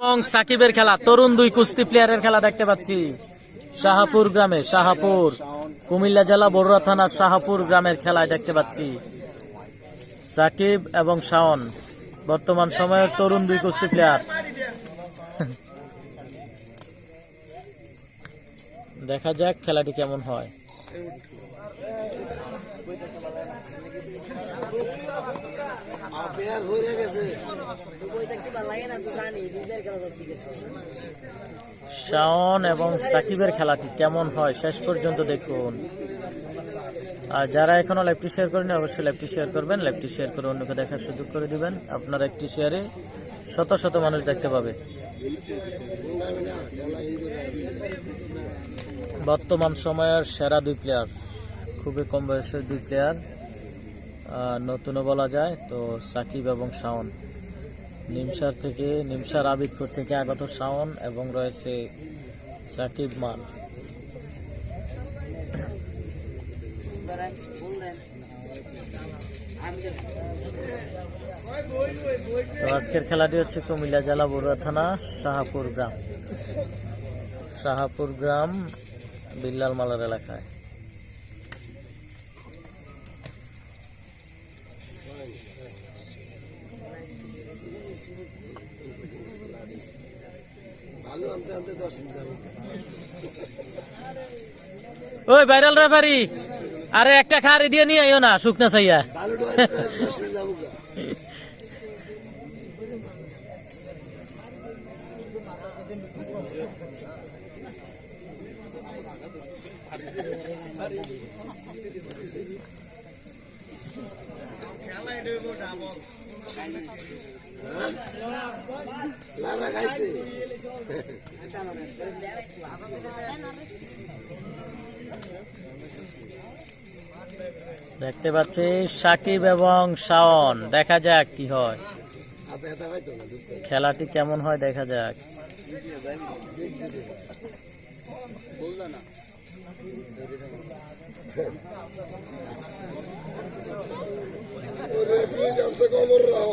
এবং সাকিবের খেলা, তরুণ দুই কুস্তি প্লেয়ারের খেলা দেখতে পাচ্ছি। শাহাপুর গ্রামে, শাহাপুর, কুমিল্লা জেলা বড়ুয়া থানার শাহাপুর গ্রামের খেলায় দেখতে পাচ্ছি। সাকিব এবং শাওন, বর্তমান সময়ের তরুণ দুই কুস্তি প্লেয়ার দেখা যাক খেলাটি কেমন হয়। শাওন এবং সাকিবের খেলাটি কেমন হয়? শেষ পর্যন্ত দেখুন। আর যারা এখনও লাইভটি শেয়ার করেনি অবশ্যই লাইভটি শেয়ার করবেন। লাইভটি শেয়ার করে অন্যকে দেখার সুযোগ করে দিবেন। আপনার একটি শেয়ারে শত শত মানুষ দেখতে পাবে। বর্তমান সময়ের সেরা দুই প্লেয়ার খুবই কম বয়সের দুই প্লেয়ার নতুনও বলা যায়। তো সাকিব এবং শাওন। নিমসার থেকে, নিমসার আবিদপুর থেকে আগত শাওন এবং রয়েছে সাকিব মান। তো আজকের খেলাটি হচ্ছে কুমিল্লা জেলা বড়ুয়া থানা, শাহাপুর গ্রাম। শাহাপুর গ্রাম বিল্লাল মালার এলাকায়। ওই ভাইরাল রেফারি আরে একটা খারি দিয়ে নিয়ে আইও না শুকনা চাইয়া দেখতে পাচ্ছি সাকিব এবং শাওন। দেখা যাক কি হয়। খেলাটি কেমন হয় দেখা যাক। কমর রাও।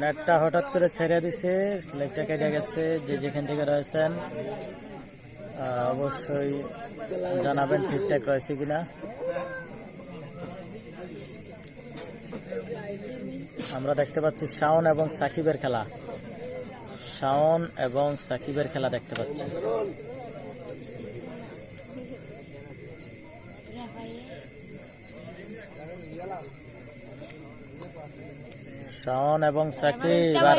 নেটটা হঠাৎ করে ছেড়ে দিছে লেগটা কেটে গেছে, যে যেখান থেকে রয়েছেন অবশ্যই জানাবেন ঠিকঠাক রয়েছে কিনা। আমরা দেখতে পাচ্ছি শাওন এবং সাকিবের খেলা। শাওন এবং সাকিবের খেলা দেখতে পাচ্ছি। শাওন এবং সাকিব আর।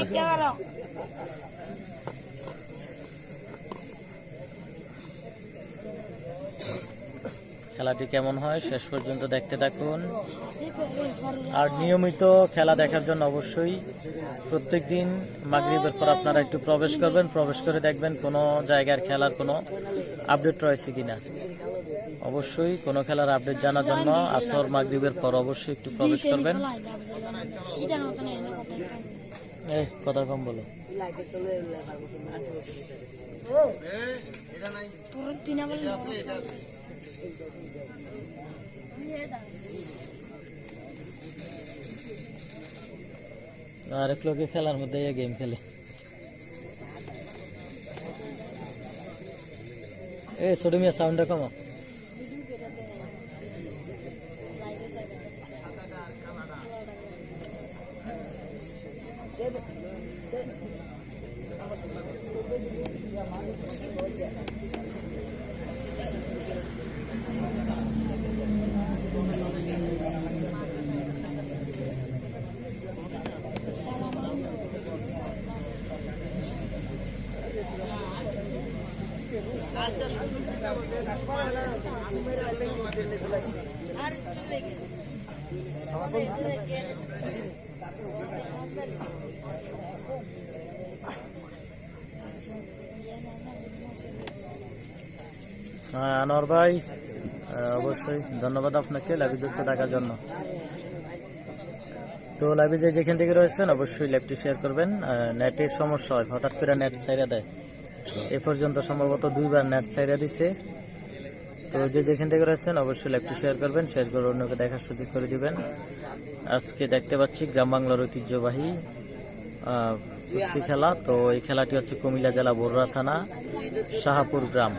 খেলাটি কেমন হয় শেষ পর্যন্ত দেখতে থাকুন। আর নিয়মিত খেলা দেখার জন্য অবশ্যই প্রত্যেক দিন মাগরীবের পর আপনারা একটু প্রবেশ করবেন প্রবেশ করে দেখবেন কোনো জায়গার খেলার কোনো আপডেট রয়েছে কিনা। অবশ্যই কোনো খেলার আপডেট জানার জন্য আসর মাগরীবের পর অবশ্যই একটু প্রবেশ করবেন। শীতের মতন এনে এই কথা কম বলো। তোর তুই না বললি আরেক লোকে খেলার মধ্যে গেম খেলে। এ ছোট মিয়া সাউন্ডটা কমা আনোয়ার ভাই অবশ্যই ধন্যবাদ আপনাকে লাইভে যুক্ত থাকার জন্য। তো লাইভে যে যেখান থেকে রয়েছেন, অবশ্যই লাইভটি শেয়ার করবেন। নেটের সমস্যা হয়, হঠাৎ করে নেট ছাইরা দেয়। এ পর্যন্ত সম্ভবত দুইবার নেট ছাইড়া দিছে। তো যে যেখান থেকে রয়েছেন, অবশ্যই লাইভটি শেয়ার করবেন শেয়ার করে অন্যকে দেখার সুযোগ করে দিবেন। আজকে দেখতে পাচ্ছি গ্রাম বাংলার ঐতিহ্যবাহী কুস্তি খেলা। তো এই খেলাটি হচ্ছে কুমিল্লা জেলা বরুড়া থানা, শাহাপুর গ্রাম।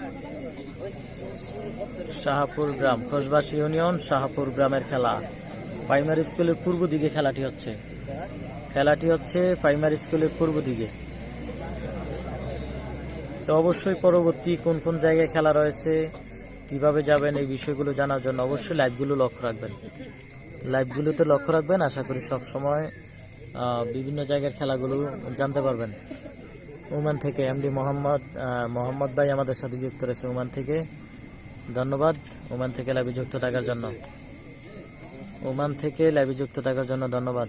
শাহাপুর গ্রাম খোসবাসী ইউনিয়ন, শাহাপুর গ্রামের খেলা। প্রাইমারি স্কুলের পূর্ব দিকে খেলাটি হচ্ছে। খেলাটি হচ্ছে প্রাইমারি স্কুলের পূর্ব দিকে। তো অবশ্যই পরবর্তী কোন কোন জায়গায় খেলা রয়েছে, কীভাবে যাবেন, এই বিষয়গুলো জানার জন্য অবশ্যই লাইভগুলো লক্ষ্য রাখবেন। লাইভগুলোতে লক্ষ্য রাখবেন, আশা করি সব সময় বিভিন্ন জায়গার খেলাগুলো জানতে পারবেন। ওমান থেকে এমডি মোহাম্মদ মোহাম্মদ ভাই আমাদের সাথে যুক্ত রয়েছে ওমান থেকে। ধন্যবাদ, ওমান থেকে লাইভে যুক্ত থাকার জন্য। ওমান থেকে লাইভে যুক্ত থাকার জন্য ধন্যবাদ।